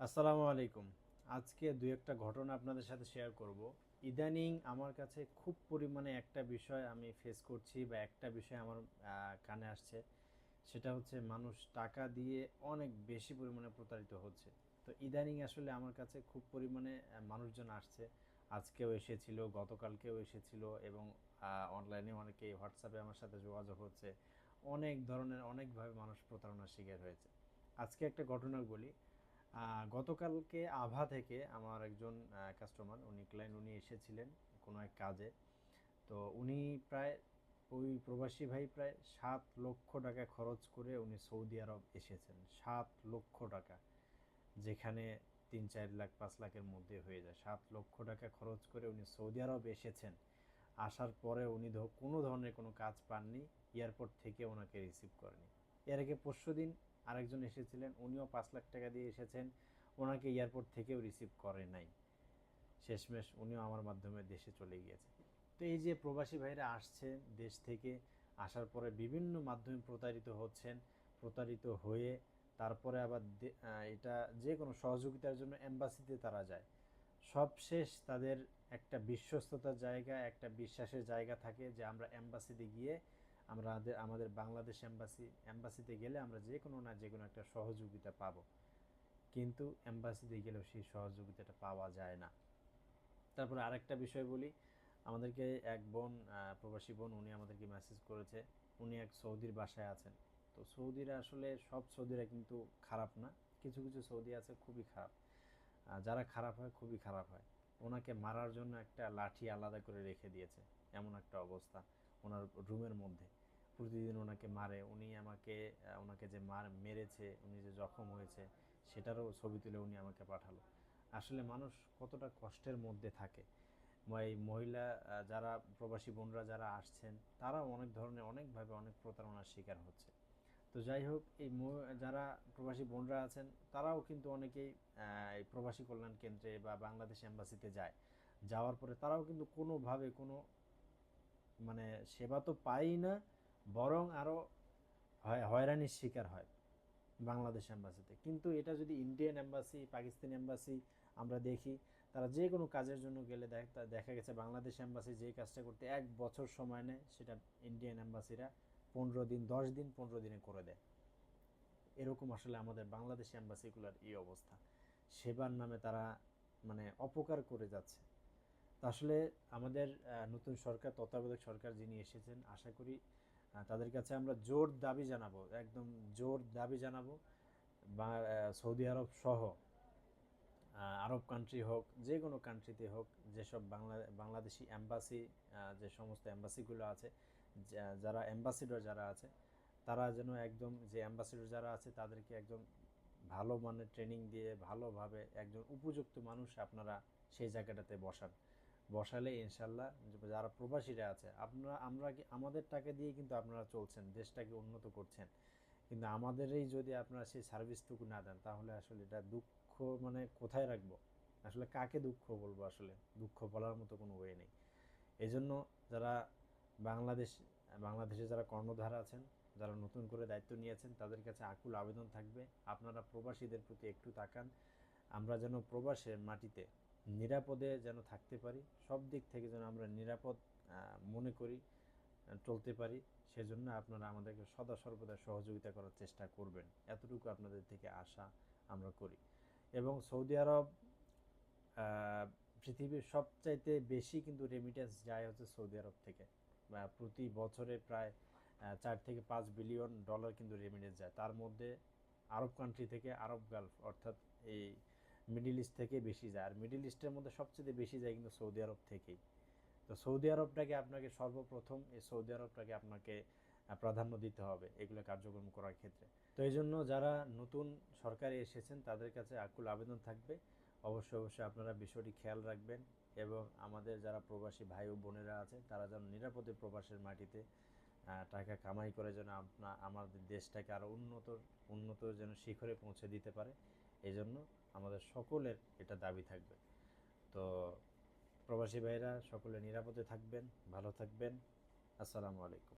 আসসালামু আলাইকুম। আজকে দু একটা ঘটনা আপনাদের সাথে শেয়ার করব। ইদানিং আমার কাছে খুব পরিমাণে একটা বিষয় আমি ফেস করছি বা একটা বিষয় আমার কানে আসছে। সেটা হচ্ছে মানুষ টাকা দিয়ে অনেক বেশি পরিমাণে প্রতারিত হচ্ছে। তো ইদানিং আসলে আমার কাছে খুব পরিমাণে মানুষজন আসছে। আজকেও এসেছিল, গতকালকেও এসেছিল এবং অনলাইনে অনেকে হোয়াটসঅ্যাপে আমার সাথে যোগাযোগ হচ্ছে। অনেক ধরনের, অনেকভাবে মানুষ প্রতারণার শিকার হয়েছে। আজকে একটা ঘটনা বলি। গতকালকে আভা থেকে আমার একজন কাস্টমার উনি ক্লায়েন্ট উনি এসেছিলেন কোনো এক কাজে। তো উনি প্রায়, ওই প্রবাসী ভাই প্রায় সাত লক্ষ টাকা খরচ করে উনি সৌদি আরব এসেছেন। সাত লক্ষ টাকা, যেখানে তিন, চার লাখ, পাঁচ লাখের মধ্যে হয়ে যায়। সাত লক্ষ টাকা খরচ করে উনি সৌদি আরব এসেছেন। আসার পরে উনি কোনো ধরনের কোনো কাজ পাননি, এয়ারপোর্ট থেকে ওনাকে রিসিভ করেনি। এর আগে পরশু দিন আরেকজন এসেছিলেন, উনিও পাঁচ লাখ টাকা দিয়ে এসেছেন। ওনাকে এয়ারপোর্ট থেকেও রিসিভ করে নাই। শেষমেশ উনিও আমার মাধ্যমে দেশে চলে গিয়েছে তো এই যে প্রবাসী ভাইরা আসছেন দেশ থেকে, আসার পরে বিভিন্ন মাধ্যমে প্রতারিত হচ্ছেন, প্রতারিত হয়ে তারপরে আবার এটা যে কোনো সহযোগিতার জন্য এম্বাসিতে তারা যায়। সবশেষ তাদের একটা বিশ্বস্ততার জায়গা, একটা বিশ্বাসের জায়গা থাকে যে আমরা এম্বাসিতে গিয়ে আমরা আমাদের বাংলাদেশ এম্বাসি এম্বাসিতে গেলে আমরা যে কোনো না যে কোনো একটা সহযোগিতা পাবো। কিন্তু এম্বাসিতে গেলেও সেই সহযোগিতাটা পাওয়া যায় না। তারপরে আরেকটা বিষয় বলি, আমাদেরকে এক বোন প্রবাসী বোন উনি আমাদেরকে মেসেজ করেছে। উনি এক সৌদির বাসায় আছেন। তো সৌদিরা আসলে সব সৌদিরা কিন্তু খারাপ না। কিছু কিছু সৌদি আছে খুবই খারাপ। যারা খারাপ হয় খুবই খারাপ হয়। ওনাকে মারার জন্য একটা লাঠি আলাদা করে রেখে দিয়েছে। এমন একটা অবস্থা ওনার রুমের মধ্যে। প্রতিদিন ওনাকে মারে। উনি আমাকে ওনাকে যে মার, মেরেছে, উনি যে জখম হয়েছে, সেটারও ছবি তুলে উনি আমাকে পাঠালো। আসলে মানুষ কতটা কষ্টের মধ্যে থাকে। এই মহিলা যারা প্রবাসী বোনরা যারা আসছেন, তারাও অনেক ধরনের, অনেকভাবে অনেক প্রতারণার শিকার হচ্ছে। তো যাই হোক, এই যারা প্রবাসী বোনরা আছেন, তারাও কিন্তু অনেকেই এই প্রবাসী কল্যাণ কেন্দ্রে বা বাংলাদেশ এম্বাসিতে যায়। যাওয়ার পরে তারাও কিন্তু কোনোভাবে কোনো মানে সেবা তো পায়ই না বরং আরও হয়রানির শিকার হয় বাংলাদেশ এম্বাসিতে। কিন্তু এটা যদি ইন্ডিয়ান এম্বাসি, পাকিস্তান এম্বাসি আমরা দেখি, তারা যে কোনো কাজের জন্য গেলে দেখ- গেছে বাংলাদেশ এম্বাসি যে কাজটা করতে এক বছর সময় নেয়, সেটা ইন্ডিয়ান এম্বাসিরা পনেরো দিন, দশ দিন, পনেরো দিনে করে দেয়। এরকম আসলে আমাদের বাংলাদেশ এম্বাসিগুলোর এই অবস্থা। সেবার নামে তারা মানে অপকার করে যাচ্ছে। তো আসলে আমাদের নতুন সরকার, তত্ত্বাবধায়ক সরকার যিনি এসেছেন, আশা করি তাদের কাছে আমরা জোর দাবি জানাব, একদম জোর দাবি জানাব। বা সৌদি আরব সহ আরব কান্ট্রি হোক, যে কোনো কান্ট্রিতে হোক, যেসব বাংলা, বাংলাদেশি অ্যাম্বাসি যে সমস্ত অ্যাম্বাসিগুলো আছে যারা অ্যাম্বাসিডর যারা আছে, তারা যেন একদম যে অ্যাম্বাসিডর যারা আছে, তাদেরকে একদম ভালো মানের ট্রেনিং দিয়ে, ভালোভাবে একজন উপযুক্ত মানুষ আপনারা সেই জায়গাটাতে বসান। বসালে ইনশাল্লাহ যারা প্রবাসীরা আছে, আপনারা, আমরা কি, আমাদের টাকা দিয়ে কিন্তু আপনারা চলছেন, দেশটাকে উন্নত করছেন। কিন্তু আমাদেরই যদি আপনারা সেই সার্ভিসটুকু না দেন, তাহলে আসলে এটা দুঃখ মানে কোথায় রাখব? আসলে কাকে দুঃখ বলব আসলে? দুঃখ বলার মতো কোনো ওয়ে নেই। এই জন্য যারা বাংলাদেশ, বাংলাদেশে যারা কর্ণধার আছেন, যারা নতুন করে দায়িত্ব নিয়েছেন, তাদের কাছে আকুল আবেদন থাকবে। আপনারা প্রবাসীদের প্রতি একটু তাকান। আমরা যেন প্রবাসের মাটিতে নিরাপদে যেন থাকতে পারি, সব দিক থেকে যেন আমরা নিরাপদ মনে করি, চলতে পারি, সেজন্য আপনারা আমাদেরকে সদা সর্বদা সহযোগিতা করার চেষ্টা করবেন। এতটুকু আপনাদের থেকে আশা আমরা করি। এবং সৌদি আরব পৃথিবীর সবচাইতে বেশি কিন্তু রেমিটেন্স যায় হচ্ছে সৌদি আরব থেকে। প্রতি বছরে প্রায় চার থেকে পাঁচ বিলিয়ন ডলার কিন্তু রেমিটেন্স যায়। তার মধ্যে আরব কান্ট্রি থেকে আরব গালফ অর্থাৎ এই মিডিল ইস্ট থেকে বেশি যায়। আর মিডিল ইস্টের মধ্যে সবচেয়ে বেশি যায় কিন্তু সৌদি আরব থেকেই। তো সৌদি আরবটাকে আপনাকে সর্বপ্রথম এই সৌদি আরবটাকে আপনাকে প্রাধান্য দিতে হবে এগুলো কার্যক্রম করার ক্ষেত্রে। তো এই জন্য যারা নতুন সরকারে এসেছেন তাদের কাছে আকুল আবেদন থাকবে। অবশ্যই অবশ্যই আপনারা বিষয়টি খেয়াল রাখবেন এবং আমাদের যারা প্রবাসী ভাই ও বোনেরা আছে, তারা যেন নিরাপদে প্রবাসের মাটিতে টাকা কামাই করে যেন আপনা, আমাদের দেশটাকে আরও উন্নত উন্নত যেন শিখরে পৌঁছে দিতে পারে। এই জন্য আমাদের সকলের এটা দাবি থাকবে। তো প্রবাসী ভাইরা সকলে নিরাপদে থাকবেন, ভালো থাকবেন। আসসালামু আলাইকুম।